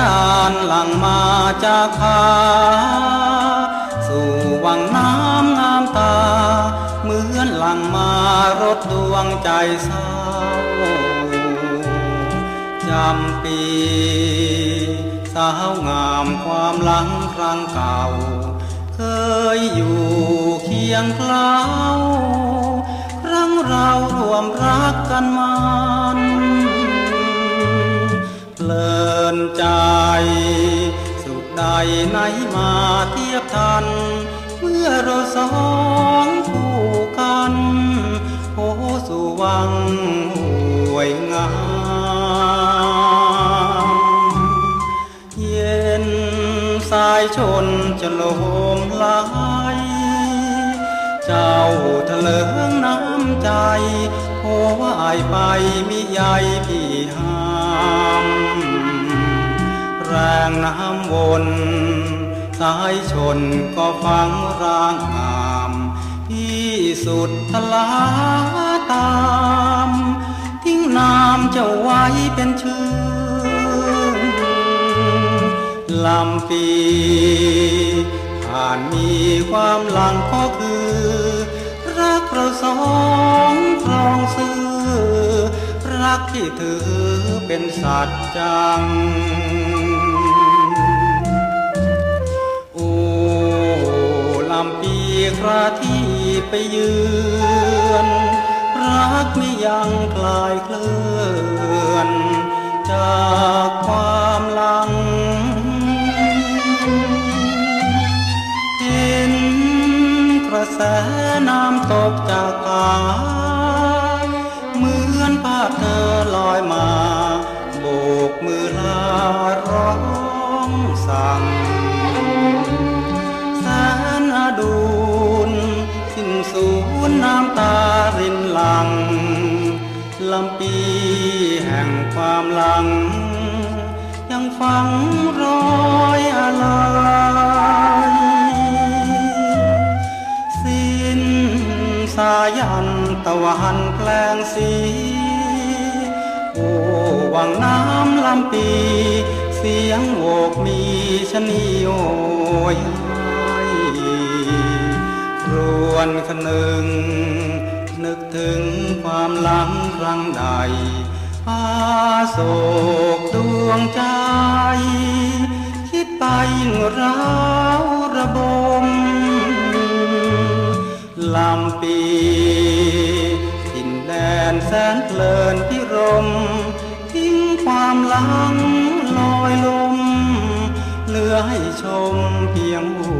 ทางหลังมาจากผาสู่วังน้ำงามตา เหมือนหลังมารถดวงใจเศร้าจำปีสาวงามความหลังครั้งเก่า เคยอยู่เคียงเคล้าครั้งเรารวมรักกันมัน นใจ สุขใดไหนมาเทียบทัน เมื่อเราสองคู่กัน โอ้สู่วังห่วยงามเย็นสายชนจะลมไหลเจ้าทะเลิงน้ำใจโอ้วายไปมิใยพี่ห้าม งน้ำวนสายชนก็ฟังร่างงามที่สุดทลาตาม ทิ้งน้ำเจ้าไว้เป็นชื่อลำปีผ่านมีความหลังก็คือ รักเราสองครองซื่อรักที่ถือเป็นสัจจัง คราที่ไปเยือนรักไม่ยังคลายเคลื่อน จากความหลัง เห็นกระแสน้ำตกจากผาเหมือนภาพเธอลอยมา โบกมือลาร้องสั่งำตารินหลังลำปีแห่งความหลัง ยังฝังรอยอะไรสิ้นสายันตะวันแปลงสีโอ้วังน้ำลำปี เสียงโวกมีชนีโอยรวนคนึงนึก ถึงความหลังครั้งใดอาโศกดวงใจ คิดไปยิ่งร้าวระบมลำปีทินแดนแสนเพลินพิรม ทิ้งความหลังลอยลม เหลือให้ชมเพียงหั